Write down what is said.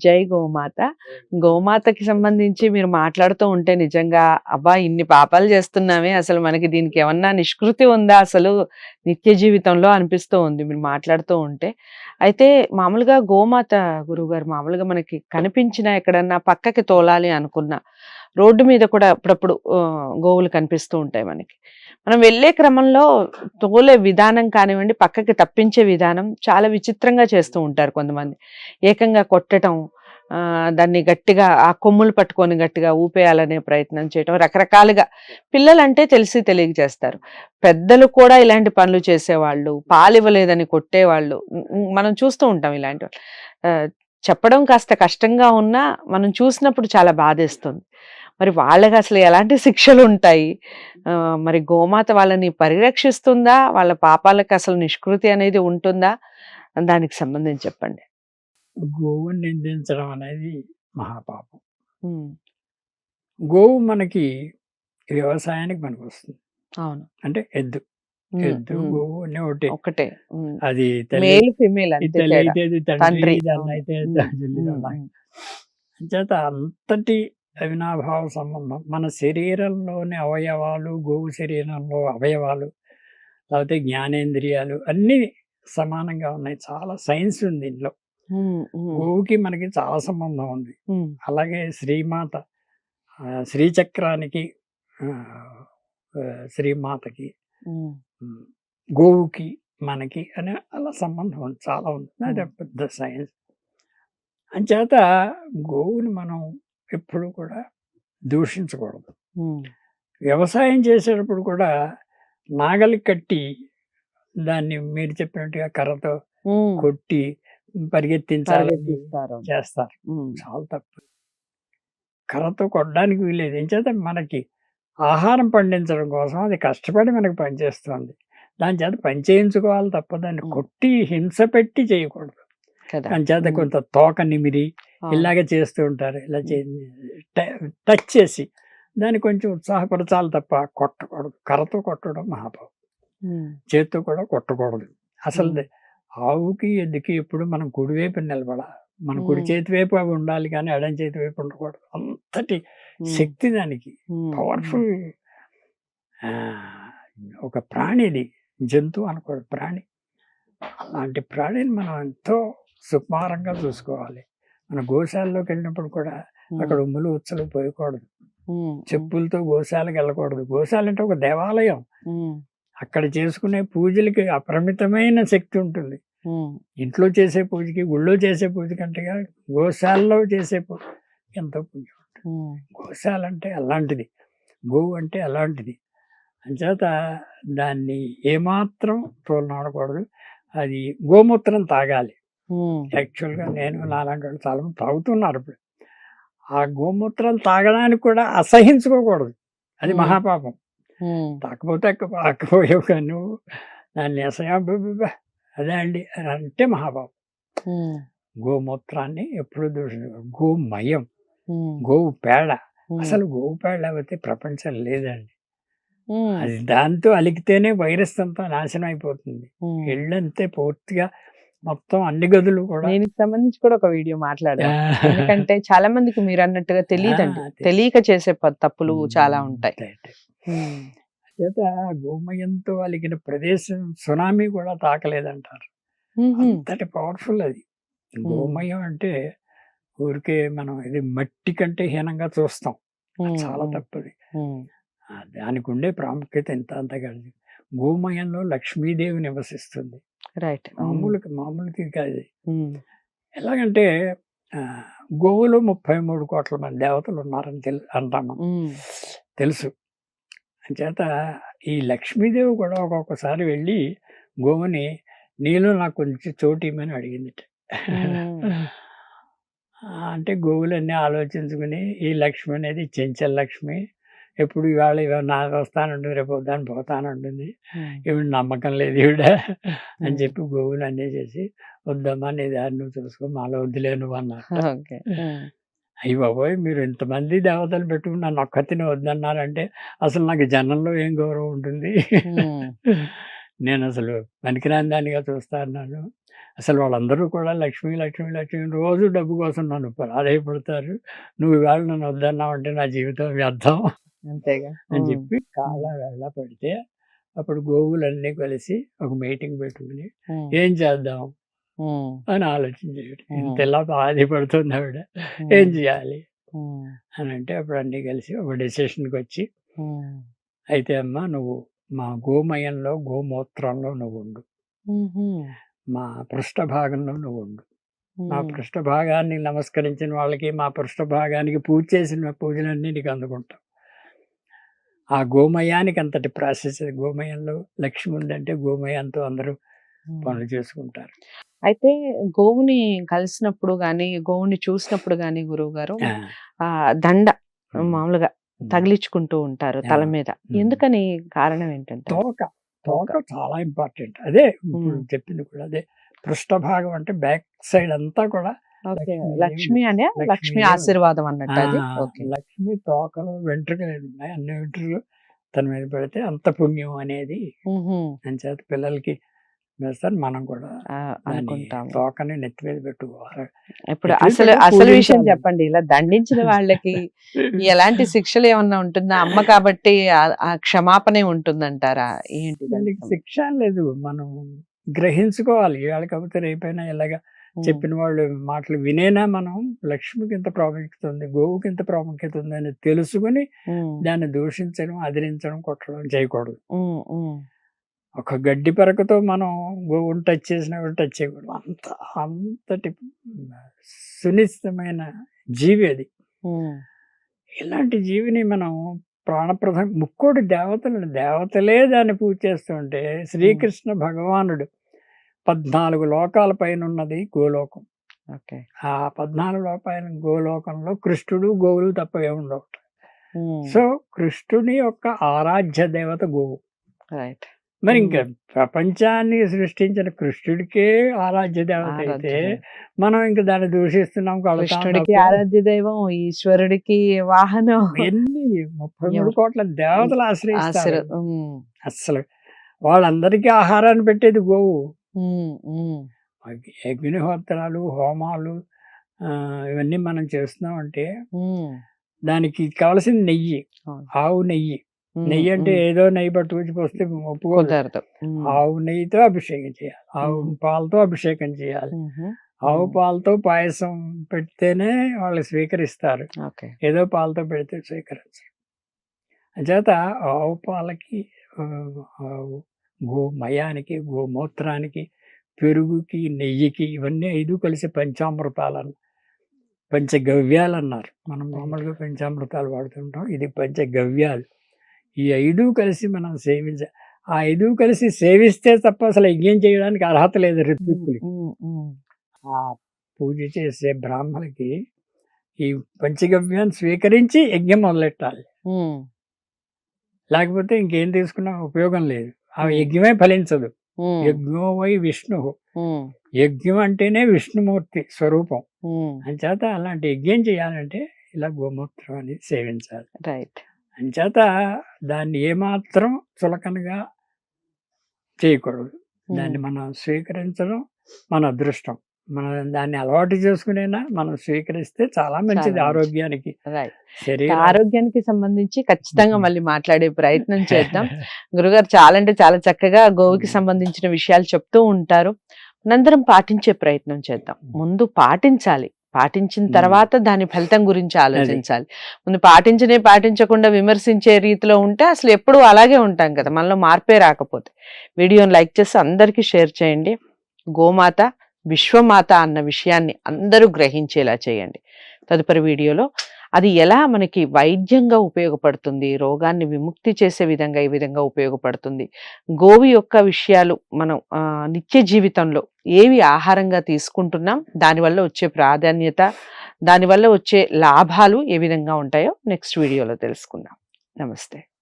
జై గోమాత. గోమాతకి సంబంధించి మీరు మాట్లాడుతూ ఉంటే నిజంగా అబ్బా ఇన్ని పాపాలు చేస్తున్నామే అసలు మనకి దీనికి ఏమన్నా నిష్కృతి ఉందా అసలు? నిత్య జీవితంలో అనిపిస్తూ ఉంది మీరు మాట్లాడుతూ ఉంటే. అయితే మామూలుగా గోమాత గురువుగారు మామూలుగా మనకి కనిపించిన ఎక్కడన్నా పక్కకి తోలాలి అనుకున్న రోడ్డు మీద కూడా అప్పుడప్పుడు గోవులు కనిపిస్తూ ఉంటాయి మనకి. మనం వెళ్ళే క్రమంలో తోలే విధానం కానివ్వండి పక్కకి తప్పించే విధానం చాలా విచిత్రంగా చేస్తూ ఉంటారు కొంతమంది. ఏకంగా కొట్టడం దాన్ని గట్టిగా ఆ కొమ్ములు పట్టుకొని గట్టిగా ఊపేయాలనే ప్రయత్నం చేయటం రకరకాలుగా పిల్లలంటే తెలిసి తెలియక చేస్తారు పెద్దలు కూడా ఇలాంటి పనులు చేసేవాళ్ళు పాలు ఇవ్వలేదని కొట్టేవాళ్ళు మనం చూస్తూ ఉంటాం ఇలాంటి వాళ్ళు. చెప్పడం కాస్త కష్టంగా ఉన్నా మనం చూసినప్పుడు చాలా బాధేస్తుంది. మరి వాళ్ళకి అసలు ఎలాంటి శిక్షలు ఉంటాయి మరి గోమాత వాళ్ళని పరిరక్షిస్తుందా? వాళ్ళ పాపాలకు అసలు నిష్కృతి అనేది ఉంటుందా? దానికి సంబంధించి చెప్పండి. గోవుని నిందించడం అనేది మహాపాపం. గోవు మనకి వ్యవసాయానికి మనకు వస్తుంది అవును. అంటే ఎద్దు. ఎద్దు గోవు అన్నీ ఒకటే. ఒకటే. అది తల్లి. అయితే తండ్రి. అయితే. అంచేత అంతటి అవినాభావ సంబంధం. మన శరీరంలోని అవయవాలు గోవు శరీరంలో అవయవాలు లేకపోతే జ్ఞానేంద్రియాలు అన్నీ సమానంగా ఉన్నాయి. చాలా సైన్స్ ఉంది ఉమ్, గోవుకి మనకి చాలా సంబంధం ఉంది. అలాగే శ్రీమాత శ్రీచక్రానికి శ్రీమాతకి గోవుకి మనకి అనే అలా సంబంధం ఉంది. చాలా ఉంది. అది. పెద్ద సైన్స్. అంచేత గోవుని మనం ఎప్పుడు కూడా దూషించకూడదు వ్యవసాయం చేసేటప్పుడు కూడా నాగలి కట్టి దాన్ని మీరు చెప్పినట్టుగా కర్రతో. కొట్టి పరిగెత్తిస్తారు. చేస్తారు చాలా తప్పు కర్రతో కొట్టడానికి వీలేదు ఏం చేత మనకి ఆహారం పండించడం కోసం అది కష్టపడి మనకి పనిచేస్తుంది దాని చేత పని చేయించుకోవాలి తప్ప దాన్ని. కొట్టి హింస పెట్టి చేయకూడదు దాని చేత. కొంత తోక నిమిరి. ఇలాగ చేస్తూ ఉంటారు. ఇలా టచ్ చేసి దాన్ని కొంచెం ఉత్సాహపరచాలి తప్ప కొట్టకూడదు కర్రతో కొట్టడం ఉమ్, చేత్తో కూడా కొట్టకూడదు. అసలు. ఆవుకి ఎద్దుకి ఎప్పుడు మనం కుడివైపు నిలబడ మన కుడి. చేతి వైపు అవి ఉండాలి కానీ ఎడం చేతి వైపు ఉండకూడదు. అంతటి శక్తి దానికి పవర్ఫుల్ ఒక ప్రాణిది. జంతువు అనకూడదు ప్రాణి. అలాంటి ప్రాణిని మనం ఎంతో సుకుమారంగా చూసుకోవాలి. మన గోశాలలోకి వెళ్ళినప్పుడు కూడా అక్కడ ఉమ్ములు ఉచ్చలు పోయకూడదు. చెప్పులతో గోశాలకు వెళ్ళకూడదు. గోశాల అంటే ఒక దేవాలయం. అక్కడ చేసుకునే పూజలకి అపరిమితమైన శక్తి ఉంటుంది. ఇంట్లో చేసే పూజకి గుళ్ళో చేసే పూజ కంటేగా గోశాలలో చేసే పూజ ఎంతో పుణ్యం ఉమ్, గోశాల అంటే అలాంటిది. గోవు అంటే అలాంటిది. అంచేత దాన్ని ఏమాత్రం తోలనాడకూడదు. అది గోమూత్రం తాగాలి. యాక్చువల్గా నేను నాలాంటి వాళ్ళు చాలా తాగుతున్నారు ఇప్పుడు. ఆ గోమూత్రం తాగడానికి కూడా అసహించుకోకూడదు. అది. మహాపాపం. తాకపోతే తాకపోయావు కానీ నువ్వు దాన్ని అసహ్య అదే అండి. అని అంటే మహాపాపం. గోమూత్రాన్ని ఎప్పుడు దూషించకూడదు గోమయం. గోవు పేడ. అసలు గోవు పేడ లేకపోతే ప్రపంచం లేదండి. అది దాంతో అలికితేనే వైరస్ అంతా నాశనం అయిపోతుంది. ఇళ్ళంతే పూర్తిగా మొత్తం అన్ని గదులు కూడా దీనికి సంబంధించి కూడా ఒక వీడియో మాట్లాడాం ఎందుకంటే చాలా మందికి మీరు అన్నట్టుగా తెలియదండి. తెలియక చేసే తప్పులు చాలా ఉంటాయి. చేత గోమయంతో అలిగిన ప్రదేశం సునామీ కూడా తాకలేదంటారు. అంతటి పవర్ఫుల్ అది. గోమయం అంటే ఊరికే మనం ఇది మట్టి కంటే హీనంగా చూస్తాం. చాలా తప్పది. దానికి ఉండే ప్రాముఖ్యత ఎంత అంత కాదు గోమయంలో లక్ష్మీదేవి నివసిస్తుంది. రైట్ ఉమ్, మామూలుగా మామూలుగా కాదు ఉమ్, ఎలాగంటే గోవులో ముప్పై మూడు కోట్ల మంది దేవతలు ఉన్నారని తెలు అంటాం మనం. ఉమ్, తెలుసు. అంచేత ఈ లక్ష్మీదేవి కూడా ఒక్కొక్కసారి వెళ్ళి గోవుని నీలో నాకు కొంచెం చోటు ఇమ్మని అడిగింది. అంటే గోవులన్నీ ఆలోచించుకుని ఈ లక్ష్మి అనేది చెంచల్ లక్ష్మి ఎప్పుడు ఇవాళ ఇవాళ నా వస్తానంటుంది రేపు వద్దాని పోతానంటుంది. ఈవిడ నమ్మకం లేదు ఈవిడ అని. చెప్పి గోవులు అన్నీ చేసి వద్దమ్మా నీ దారి నువ్వు చూసుకో మాలో వద్దులే నువ్వు ఉమ్, అయ్యి బాబోయ్ మీరు ఇంతమంది దేవతలు పెట్టుకుని నన్ను ఒక్కతిని వద్దన్నారంటే అసలు నాకు జనంలో ఏం గౌరవం ఉంటుంది? నేను అసలు పనికిరాని దానిగా చూస్తా అన్నాను. అసలు వాళ్ళందరూ కూడా లక్ష్మి లక్ష్మి లక్ష్మి రోజు డబ్బు కోసం నన్ను ప్రాధాయపడతారు. నువ్వు ఇవాళ నన్ను వద్దన్నావు అంటే నా జీవితం వ్యర్థం. అంతేగా. అని చెప్పి కాళ్ళ వెళ్ళ పడితే అప్పుడు గోవులన్నీ కలిసి ఒక మీటింగ్ పెట్టుకుని ఏం చేద్దాం? అని ఆలోచించేది ఉమ్. ఇంతలా బాధపడుతుంది ఆవిడ. ఏం చేయాలి? అని అంటే అప్పుడు అన్నీ కలిసి ఒక డెసిషన్కి వచ్చి అయితే అమ్మా నువ్వు మా గోమయంలో గోమూత్రంలో నువ్వు ఉండు. మా పృష్ఠ భాగంలో నువ్వు ఉండు. మా ఉమ్, పృష్ఠ భాగాన్ని నమస్కరించిన వాళ్ళకి మా పృష్ఠ భాగానికి పూజ చేసిన పూజలన్నీ నీకు అందుకుంటాం. ఆ గోమయానికి అంతటి ప్రాసెస్ గోమయంలో లక్ష్మి ఉందంటే గోమయంతో అందరూ. పనులు చేసుకుంటారు. అయితే గోవుని కలిసినప్పుడు గాని గోవుని చూసినప్పుడు గాని గురువు గారు దండ మామూలుగా. తగిలించుకుంటూ ఉంటారు తల మీద. ఎందుకని కారణం ఏంటంటే? తోక. తోక. చాలా ఇంపార్టెంట్. అదే. చెప్పింది కూడా అదే పృష్ఠ భాగం అంటే బ్యాక్ సైడ్ అంతా కూడా ఓకే. లక్ష్మి అనే లక్ష్మి. ఆశీర్వాదం అన్నట్టు అది? ఓకే. లక్ష్మి తోకలు వెంట్రుకలు ఉన్నాయి? అన్ని వెంట్రుకలు తన మీద పెడితే అంత పుణ్యం అనేది ఉహుం. అంచేత పిల్లలకి వేస్తారు. మనం కూడా అనుకుంటాము. తోకని నెత్తి మీద పెట్టుకోవాలి. ఇప్పుడు అసలు అసలు విషయం. చెప్పండి. ఇలా దండించిన వాళ్ళకి ఎలాంటి శిక్షలు ఏమన్నా ఉంటుందా? అమ్మ కాబట్టి ఆ- క్షమాపణ ఉంటుందంటారా? ఏంటి శిక్ష లేదు. మనం గ్రహించుకోవాలి. ఇవాళ కాకపోతే రేపైనా ఇలాగా చెప్పిన వాళ్ళు మాటలు వినేనా మనం? లక్ష్మికి ఇంత ప్రాముఖ్యత ఉంది? గోవుకి ఇంత ప్రాముఖ్యత ఉంది అని తెలుసుకుని దాన్ని దూషించడం అదిరించడం కొట్టడం చేయకూడదు. ఒక గడ్డి పరకతో మనం గోవుని టచ్ చేసినా కూడా టచ్ చేయకూడదు. అంత అంతటి సునిశ్చితమైన జీవి అది. ఇలాంటి జీవిని మనం ప్రాణప్రదం ముక్కోటి దేవతలు దేవతలే దాన్ని పూజ చేస్తుంటే శ్రీకృష్ణ భగవానుడు పద్నాలుగు లోకాల పైన ఉన్నది గోలోకం. ఓకే. ఆ పద్నాలుగు లోకాల గోలోకంలో కృష్ణుడు గోవులు తప్ప ఏముండవు సో కృష్ణుని యొక్క ఆరాధ్య దేవత గోవు. రైట్. మరి ఇంకా ప్రపంచాన్ని సృష్టించిన కృష్ణుడికే ఆరాధ్య దేవత అయితే. మనం ఇంకా దాన్ని దూషిస్తున్నాం కృష్ణుడికి ఆరాధ్య దైవం ఈశ్వరుడికి వాహనం. ఎన్ని ముప్పై మూడు? కోట్ల దేవతలు ఆశ్రయిస్తారు. అసలు వాళ్ళందరికీ ఆహారాన్ని పెట్టేది గోవు. అగ్నిహోత్రాలు హోమాలు ఆ, ఇవన్నీ మనం చేస్తున్నాం అంటే దానికి కావలసిన నెయ్యి. ఆవు నెయ్యి. నెయ్యి అంటే ఏదో నెయ్యి పట్టుకొచ్చి పోస్తే ఒప్పుకోదు. కుదరదు. ఉమ్, ఆవు నెయ్యితో అభిషేకం చేయాలి. ఆవు. పాలతో అభిషేకం చేయాలి. ఆవు. పాలతో పాయసం పెడితేనే వాళ్ళు స్వీకరిస్తారు. ఓకే. ఏదో పాలతో పెడితే స్వీకరించరు. అంచేత ఆవు పాలకి ఆ, ఆవు గోమయానికి గోమూత్రానికి పెరుగుకి నెయ్యికి ఇవన్నీ ఐదు కలిసి పంచామృతాలు పంచగవ్యాలు అన్నారు మనం మామూలుగా పంచామృతాలు వాడుతుంటాం. ఇది పంచగవ్యాలు. ఈ ఐదు కలిసి మనం సేవించ ఆ ఐదు కలిసి సేవిస్తే తప్ప అసలు యజ్ఞం చేయడానికి అర్హత లేదు ఋత్విక్కులకి. ఆ పూజ చేసే బ్రాహ్మణులకి ఈ పంచగవ్యాన్ని స్వీకరించి యజ్ఞం మొదలెట్టాలి. లేకపోతే ఇంకేం తీసుకున్నా ఉపయోగం లేదు. ఆ. యజ్ఞమే ఫలించదు. యజ్ఞో వై విష్ణు. యజ్ఞం అంటేనే విష్ణుమూర్తి స్వరూపం. అంచేత అలాంటి యజ్ఞం చేయాలంటే ఇలా గోమూత్రం అనేది సేవించాలి. రైట్. అంచేత దాన్ని ఏమాత్రం చులకనగా చేయకూడదు. దాన్ని మనం స్వీకరించడం మన అదృష్టం. మనం దాన్ని అలవాటు చేసుకునేనా? మనం స్వీకరిస్తే చాలా మంచిది. ఆరోగ్యానికి. ఆరోగ్యానికి సంబంధించి ఖచ్చితంగా. మళ్ళీ మాట్లాడే ప్రయత్నం చేద్దాం. గురుగారు చాలా అంటే చాలా చక్కగా గోవుకి సంబంధించిన విషయాలు చెప్తూ ఉంటారు. మనందరం పాటించే ప్రయత్నం చేద్దాం. ముందు పాటించాలి. పాటించిన. తర్వాత దాని ఫలితం గురించి ఆలోచించాలి. ముందు పాటించనే పాటించకుండా విమర్శించే రీతిలో ఉంటే అసలు ఎప్పుడూ అలాగే ఉంటాం కదా. మనలో మార్పే రాకపోతే. వీడియోని లైక్ చేసి అందరికీ షేర్ చేయండి. గోమాత విశ్వమాత అన్న విషయాన్ని అందరూ గ్రహించేలా చేయండి. తదుపరి వీడియోలో అది ఎలా మనకి వైద్యంగా ఉపయోగపడుతుంది రోగాన్ని విముక్తి చేసే విధంగా ఈ విధంగా ఉపయోగపడుతుంది గోవి యొక్క విషయాలు మనం నిత్య జీవితంలో ఏవి ఆహారంగా తీసుకుంటున్నాం దానివల్ల వచ్చే ప్రాధాన్యత దానివల్ల వచ్చే లాభాలు ఏ విధంగా ఉంటాయో నెక్స్ట్ వీడియోలో తెలుసుకుందాం. నమస్తే.